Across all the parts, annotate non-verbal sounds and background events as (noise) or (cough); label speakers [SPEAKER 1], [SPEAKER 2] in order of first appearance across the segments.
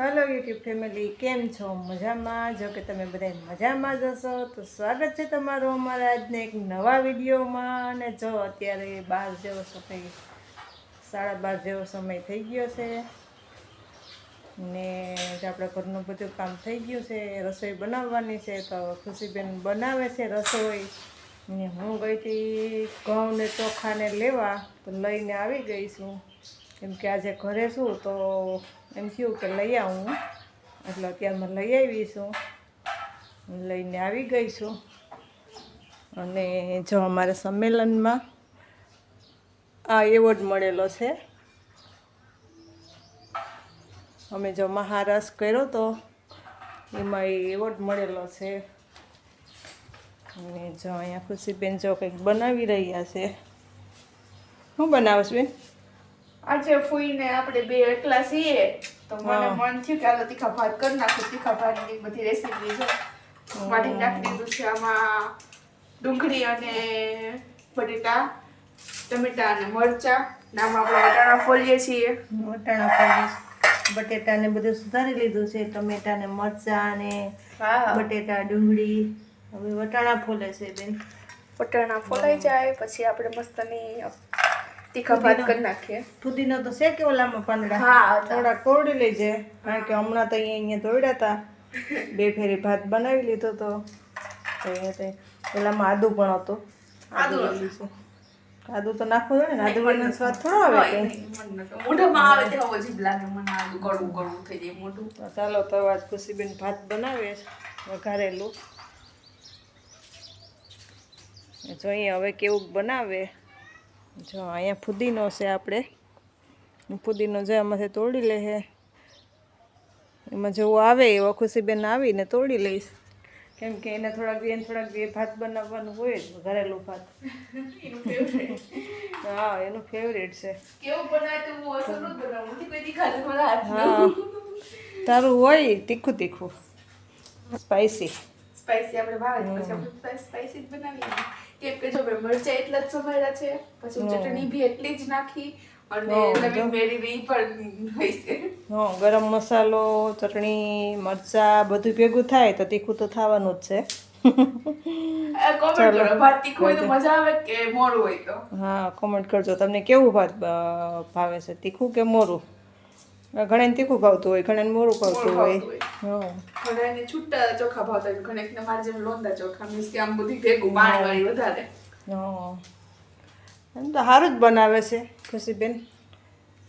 [SPEAKER 1] Hello YouTube family કેમ છો? મજામાં? જો કે તમે બધા મજામાં જ હશો, તો સ્વાગત છે તમારું અમારા આજને એક નવા વિડીયોમાં. અને જો અત્યારે બાર જેવો સમય, સાડા બાર જેવો સમય થઈ ગયો છે. ને આપણે ઘરનું બધું કામ થઈ ગયું છે, રસોઈ બનાવવાની છે, તો ખુશીબેન બનાવે છે રસોઈ. ને હું ગઈ હતી ઘઉં ને ચોખાને લેવા, તો લઈને આવી ગઈ છું. કેમ કે આજે ઘરે છું તો એમ થયું કે લઈ આવું. એટલે અત્યારમાં લઈ આવી છું. લઈને આવી ગઈ છું. અને જો અમારે સંમેલનમાં આ એવોર્ડ મળેલો છે. અમે જો મહારાષ્ટ્ર કર્યો તો એમાં એ એવોર્ડ મળેલો છે. અને જો અહીંયા ખુશીબેન જો કંઈક બનાવી રહ્યા છે. શું બનાવશ બેન?
[SPEAKER 2] આજે ફૂઈને આપણે બે એકલા છીએ તો મને મન થયું કે આલો તીખા ભાત કરી નાખું. તીખા ભાતની બધી રેસીપી છે. માટી નાખી દીધું છે આમાં ડુંગળી અને બટેટા ટમેટા અને મરચા. નામ આપણે વટાણા ફોલીએ છીએ.
[SPEAKER 1] વટાણા ફોલીએ બટેટા ને બધું સુધારી લીધું છે. ટમેટા ને મરચાં ને બટેટા ડુંગળી. હવે વટાણા ફોલે છે બેન.
[SPEAKER 2] વટાણા ફોલાઈ જાય પછી આપણે મસ્તની તીખા ભાત કરી નાખીએ.
[SPEAKER 1] ફુદીનો તો છે કે ઓલામાં પાંદડા?
[SPEAKER 2] હા
[SPEAKER 1] થોડા કોરડી લેજે. કારણ કે હમણાં તો અહીંયા અહીંયા દોડ્યા હતા (laughs) બે ફેરી ભાત બનાવી લીધો તો તો અહીંયા તો ઓલામાં આદુ પણ હતું. આદુ
[SPEAKER 2] આદુ
[SPEAKER 1] લીધું. આદુ તો નાખવું જોઈએ ને? આદુ વગરનો સ્વાદ થોડો આવે કે?
[SPEAKER 2] મોઢામાં આવે તેવો જીભ લાગે મને આદુ કડવું કડવું થઈ જાય મોઢું.
[SPEAKER 1] ચાલો તો આજ ખુશીબેન ભાત બનાવે વઘારેલું. જોઈએ હવે કેવું બનાવે? જો અહીંયા ફુદીનો છે આપણે. ફુદીનો જે આમાંથી તોડી લે છે એમાં જેવું આવે એવા ખુશીબેન આવીને તોડી લઈશ. કેમ કે એને થોડાક દી એને થોડાક દી ભાત બનાવવાનું હોય જ વઘારેલું ભાત. હા એનું ફેવરેટ છે.
[SPEAKER 2] હા
[SPEAKER 1] તારું હોય તીખું તીખું. સ્પાઈસી
[SPEAKER 2] સ્પાઈસી આપણે ભાવે પછી આપણે સ્પાઈસી જ બનાવીએ. કેમ કે જો મેં મરચાં એટલા જ સમાર્યા છે પછી ચટણી બી એટલી જ નાખી
[SPEAKER 1] ગરમ મસાલો ચટણી મરચાં બધું ભેગું થાય તો તીખું તો થવાનું જ છે. હા કોમેન્ટ કરજો. તમને કેવું ભાત ભાવે છે? તીખું કે મોરું? ઘણાને તીખું ભાવતું હોય ઘણાને મોરું ભાવતું હોય.
[SPEAKER 2] ભાવતું હોય.
[SPEAKER 1] હા
[SPEAKER 2] ઘણાને છૂટા ચોખા ભાવતા હોય ઘણાને મારે જેમ લોંદા ચોખા મીન્સ કે આમ બધી ભેગું પાણી વાળી વધારે.
[SPEAKER 1] હા. એમ તો સારું જ બનાવે છે ખુશીબેન.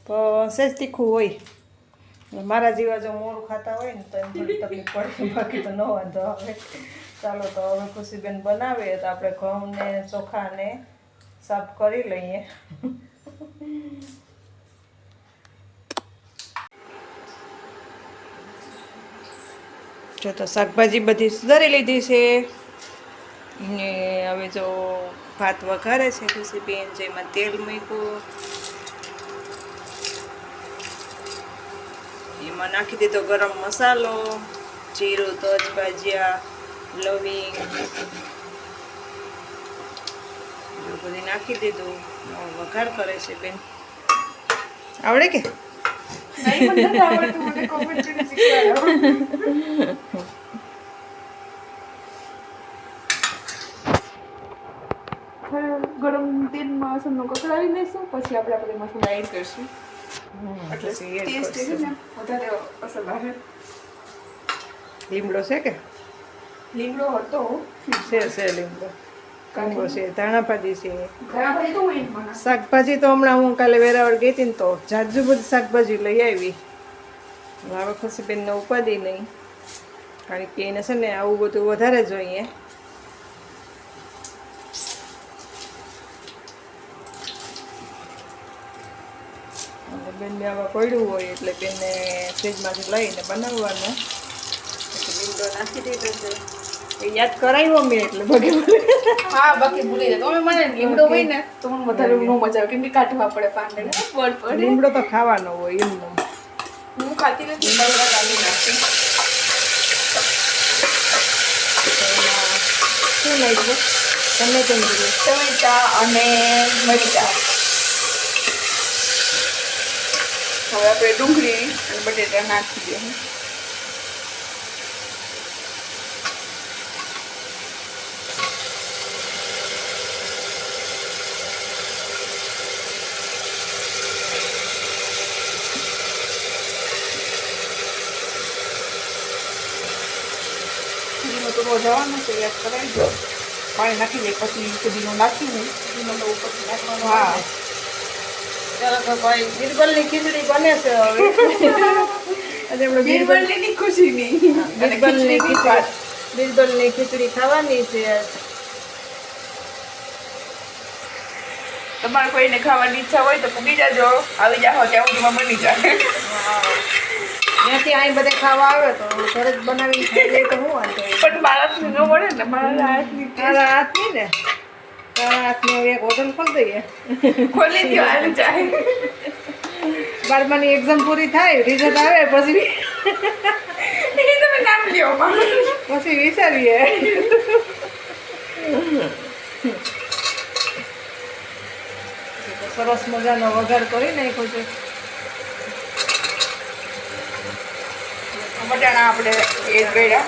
[SPEAKER 1] તો સહેજ તીખું હોય. મારા જેવા જો મોરું ખાતા હોય ને તો એમ થોડી તકલીફ પડે બાકી તો ન વાંધો આવે. ચાલો તો હવે ખુશીબેન બનાવીએ તો આપણે ઘઉં ને ચોખાને સાફ કરી લઈએ. જો તો શાકભાજી બધી સુધારી લીધી છે. ને હવે જો ભાત વઘારે છે ખુશીબેન જેમાં તેલ મૂક્યું. એમાં નાખી દીધો ગરમ મસાલો, જીરું, તજ, ભાજિયા, લવિંગ. બધી નાખી દીધું. વઘાર કરે છે બેન. આવડે કે?
[SPEAKER 2] નહીં મને નથી આવડતું મને comment કરીને શીખવાડો હવે ગરમ તેલમાં લસણનો કકડાવી લઈશું પછી આપણે આપણે મસાલા એડ કરીશું એટલે
[SPEAKER 1] પછી add
[SPEAKER 2] ટેસ્ટ છે
[SPEAKER 1] કરશું.
[SPEAKER 2] ને વધારે અસર આવે
[SPEAKER 1] લીમડો છે કે
[SPEAKER 2] લીમડો હતો
[SPEAKER 1] છે છે લીમડો કાંગો છે ધાણાભાજી છે. શાકભાજી તો હમણાં હું કાલે વેરાવળ ગઈ હતી ને તો જાજુ બધી શાકભાજી લઈ આવી. હવે ખુશીબેનને ઉપાદી નહીં કારણ કે એને છે ને આવું બધું વધારે જોઈએ. બેનને આવા પડ્યું હોય એટલે બેનને ફ્રીજમાંથી લઈને બનાવવાનું. વિન્ડો નાખી દીધો છે. યાદ કરાવ્યો મેં એટલે બાકી
[SPEAKER 2] હા બાકી ભૂલી જાય. તમે મને લીમડો હોય ને તો મને વધારે ન મજા આવે. કેમ કે કાઢવા પડે પાંદડે. બળ પડે
[SPEAKER 1] લીમડો તો ખાવાનો હોય એમનો
[SPEAKER 2] હું ખાતી નથી બરોબર કાઢી નાખી.
[SPEAKER 1] શું નાખ્યું તમે કેમ કીધું
[SPEAKER 2] ટમેટા અને મરચા. હવે આપણે ડુંગળી અને બટેટા નાખી દઈએ. જવાનો છે યાદ કરાવી દો. પાણી નાખી દે પછી સુધીનું નાખીને. ઉપરથી નાખવાનો હા.
[SPEAKER 1] ચાલો તો ભાઈ બિરબલની ખીચડી બને છે હવે.
[SPEAKER 2] બિરબલની ખુશીની. અને
[SPEAKER 1] બિરબલની ખીચડી બિરબલની ખીચડી ખાવાની છે.
[SPEAKER 2] તમારે કોઈને ખાવાની ઈચ્છા હોય તો પૂગી જાજો. આવી જાઓ ત્યાં સુધીમાં બની જાય
[SPEAKER 1] ત્યાંથી અહીં બધે ખાવા આવે તો જ બનાવી ખાઈ તો હું વાંધો
[SPEAKER 2] પણ બાળકને ન મળે ને મારા હાથની
[SPEAKER 1] તારા હાથની ને? તારા હાથની એક હોટલ ખોલી દઈએ.
[SPEAKER 2] ખોલી દો હાલ જાય.
[SPEAKER 1] બારમાની એક્ઝામ પૂરી થાય રિઝલ્ટ આવે પછી
[SPEAKER 2] તમે નામ લ્યો
[SPEAKER 1] પછી વિચારીએ. સરસ મજાનો વઘાર કરી નાખ્યો છે.
[SPEAKER 2] બટાણા આપણે એ કર્યા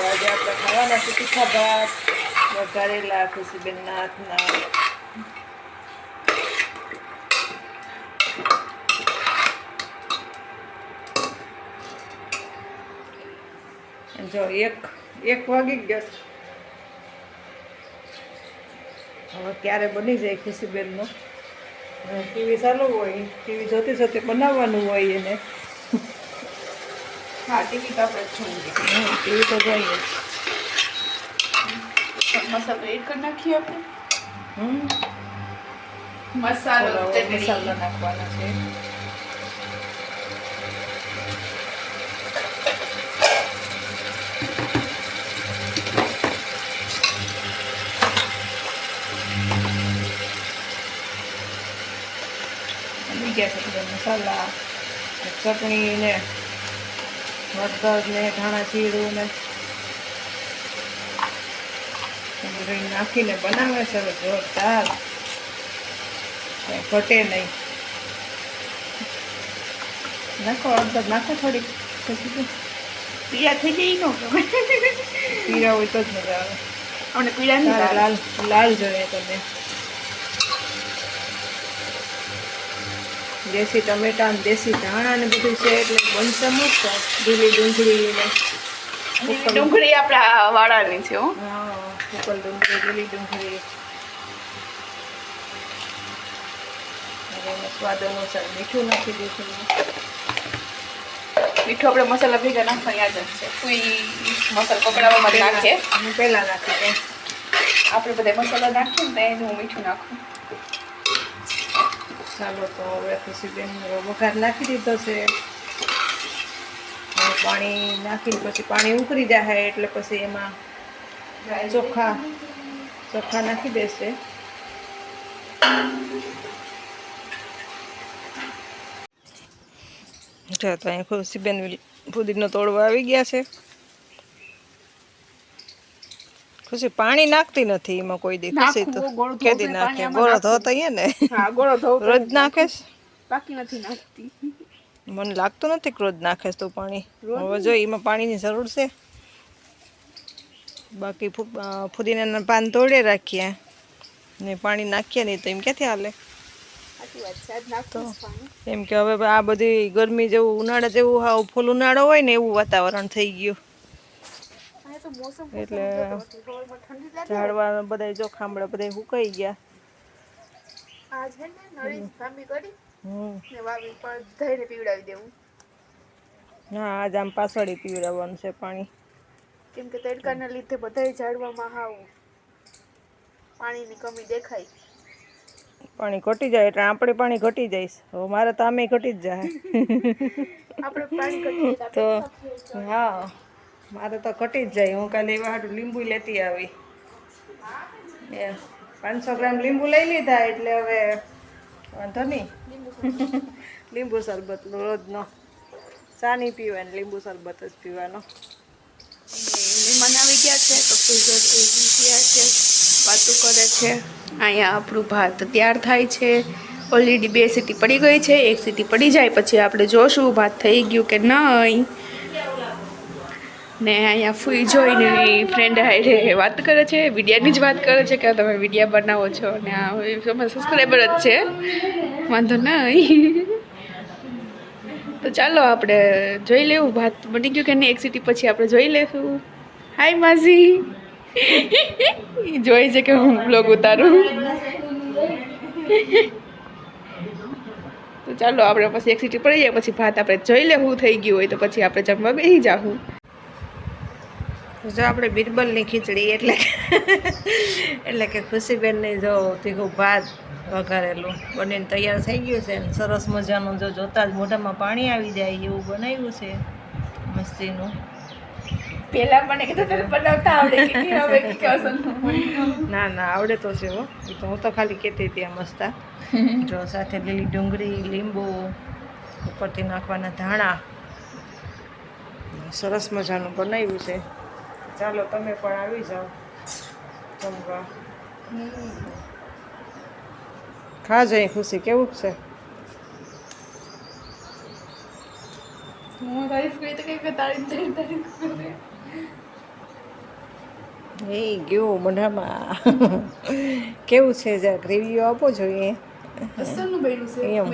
[SPEAKER 1] આજે આપણે ખાવાના છે તીખા ભાત વઘારેલા ખુશીબેનના જો એક એક વાગી ગયો છે. હવે ક્યારે બની જાય ખુશીબેનનો? ટીવી ચાલુ હોય ટીવી જોતી જોતી બનાવવાનું હોય એને.
[SPEAKER 2] હા ટીવી તો આપણે જોઈએ.
[SPEAKER 1] ટીવી તો જોઈએ.
[SPEAKER 2] મસાલો એડ કરી નાખીએ આપણે? મસાલો
[SPEAKER 1] મસાલો નાખવાનો છે. ગયા છે બધા મસાલા ચટણી ને હળદર ને ધાણા જીરું ને નાખીને બનાવે છે હવે જોરદાર. ઘટે નહીં. નાખો અડધર નાખો થોડીક.
[SPEAKER 2] પીળા થઈ ગઈ નો
[SPEAKER 1] પીડા હોય તો જ મજા આવે. અને
[SPEAKER 2] લાલ
[SPEAKER 1] લાલ લાલ જોઈએ તમે દેશી ટમેટા ને દેશી ધાણા ને બધું છે એટલે બનશે મસ્ત. લીલી ડુંગળી ને
[SPEAKER 2] ડુંગળી આપણા વાળાની છે હો.
[SPEAKER 1] ઉકલ ડુંગળી લીલી ડુંગળી. સ્વાદ અનુસાર મીઠું નાખી દીધું
[SPEAKER 2] મીઠું આપણે મસાલા ભેગા નાખવાની જ છે. કોઈ મસાલો પકડાવવામાં જ નાખે.
[SPEAKER 1] હું પહેલા નાખી દઉં
[SPEAKER 2] આપણે બધા મસાલા નાખીએ ને એનું મીઠું નાખું.
[SPEAKER 1] ચાલો તો હવે ખુશીબેન વઘાર નાખી દીધો છે. પાણી નાખીને પછી પાણી ઉકળી જાય એટલે પછી એમાં ચોખા ચોખા નાખી દેશે. જો તો અહીં ખુશીબેન ફુદીનો તોડવા આવી ગયા છે. ખુશી પાણી નાખતી નથી એમાં કોઈ દી. ખુશી તો કેદી નાખે. ગોળો. ધોતા અહીંયા ને.
[SPEAKER 2] હા ગોળો ધોવું
[SPEAKER 1] રોજ નાખેશ
[SPEAKER 2] બાકી નથી નાખતી.
[SPEAKER 1] મને લાગતું નથી કે રોજ નાખેશ તું પાણી. હવે જો એમાં પાણીની જરૂર છે. બાકી ફુદીના ફુદીનાના પાન તોડે રાખીએ. ને પાણી નાખીએ નહીં તો એમ ક્યાંથી હાલે?
[SPEAKER 2] પાણી.
[SPEAKER 1] એમ કે હવે આ બધી ગરમી જેવું ઉનાળા જેવું હાવ ફૂલ ઉનાળો હોય ને એવું વાતાવરણ થઈ ગયું.
[SPEAKER 2] તો
[SPEAKER 1] એટલે ઝાડવા બધા જો ખામડા બધા સુકાઈ ગયા.
[SPEAKER 2] હે
[SPEAKER 1] આજ આમ પાછળી પીવડાવવાનું છે પાણી.
[SPEAKER 2] કેમ કે તડકાના લીધે બધાય ઝાડવામાં હાવ પાણીની કમી દેખાય.
[SPEAKER 1] પાણી ઘટી જાય એટલે આપણે પાણી ઘટી જઈશ. હવે મારે તો આમે ઘટી જ જાય. (laughs)
[SPEAKER 2] આપણે પાણી ઘટી તો
[SPEAKER 1] હા. મારે તો ઘટી જ જાય. હું કાલે એવા હાટું લીંબુ લેતી આવી. એ, પાંચસો ગ્રામ લીંબુ લઈ લીધા એટલે હવે વાંધો નહીં. (laughs) લીંબુ શરબત રોજનો ચા નહીં પીવાનો લીંબુ શરબત જ પીવાનો.
[SPEAKER 2] મહેમાન આવી ગયા છે, તો ફ્રીઝર એવી ગયા છે, વાતો કરે છે. અહીંયા આપણું ભાત તૈયાર થાય છે. ઓલરેડી બે સીટી પડી ગઈ છે, એક સીટી પડી જાય, પછી આપણે જોશું ભાત થઈ ગયું કે નહીં. ને અહીંયા ફૂઈ જોઈને ફ્રેન્ડ હારે વાત કરે છે, વિડિયાની જ વાત કરે છે કે તમે વિડિયા બનાવો છો. ને આ તમે સબસ્ક્રાઈબર જ છે. વાંધો નહીં તો ચાલો આપણે જોઈ લેવું. ભાત બની ગયું કે નહીં? એક સીટી પછી આપણે જોઈ લેશું. હાય ઈ જોઈ છે કે હું બ્લોગ ઉતારું. તો ચાલો આપણે પછી એક સીટી પડી જાય, પછી ભાત આપણે જોઈ લેવું. થઈ ગયું હોય તો પછી આપણે જમવા બેસી જાઉં
[SPEAKER 1] જો આપણે બિરબલની ખીચડી એટલે એટલે કે ખુશીબેનની જો તીખું ભાત વઘારેલું. બનીને તૈયાર થઈ ગયું છે સરસ મજાનું જો જોતાં જ મોઢામાં પાણી આવી જાય એવું બનાવ્યું છે મસ્તીનું.
[SPEAKER 2] પેલા મને કીધું તને બનાવતા આવડે કે હવે (laughs)
[SPEAKER 1] ના ના આવડે તો છે હો. એ તો હું તો ખાલી કહેતી હતી આ મસ્તા. (laughs) જો સાથે લીલી ડુંગળી લીંબુ ઉપરથી નાખવાના ધાણા. સરસ મજાનું બનાવ્યું છે. ચાલો તમે પણ આવી જાઓ. જમવા. ખા જઈ ખુશી કેવું છે?
[SPEAKER 2] હું તારીફ કરી તો કઈ તારીફ તારીફ
[SPEAKER 1] એ ગયું મોઢામાં. કેવું છે જરાક રિવ્યુ આપો જોઈએ.
[SPEAKER 2] અસલનું બન્યું છે.
[SPEAKER 1] એમ.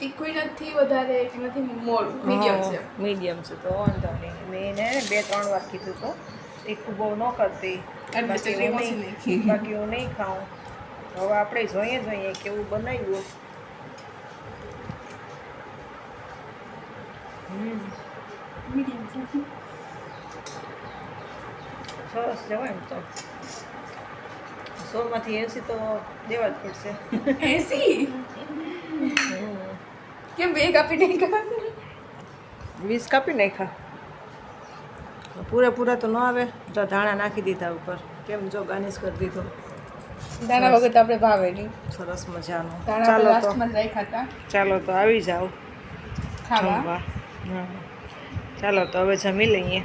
[SPEAKER 2] તીખું નથી વધારે નથી મોડું. મીડિયમ છે.
[SPEAKER 1] મીડિયમ છે તો વાંધો નહીં. મેં એને બે ત્રણ વાર કીધું તો. તીખું બહુ ન કરતી. બાકી હું નહીં. બાકી હું નહીં ખાઉં. હવે આપણે જોઈએ જોઈએ કેવું બનાવ્યું. સરસ જવાય તો. સોમાંથી એસી તો દેવા જ પડશે.
[SPEAKER 2] એસી. કેમ બે કાપી નહીં ખા
[SPEAKER 1] વીસ કાપી નાખ્યા. પૂરેપૂરા તો ન આવે તો ધાણા નાખી દીધા ઉપર. કેમ જો ગાર્નિશ કરી દીધો?
[SPEAKER 2] દાણા વગર તો આપણે ભાવે નહીં.
[SPEAKER 1] સરસ મજાનું. ચાલો તો. ચાલો તો આવી જાઓ.
[SPEAKER 2] ખાવા.
[SPEAKER 1] ચાલો તો હવે જમી લઈએ.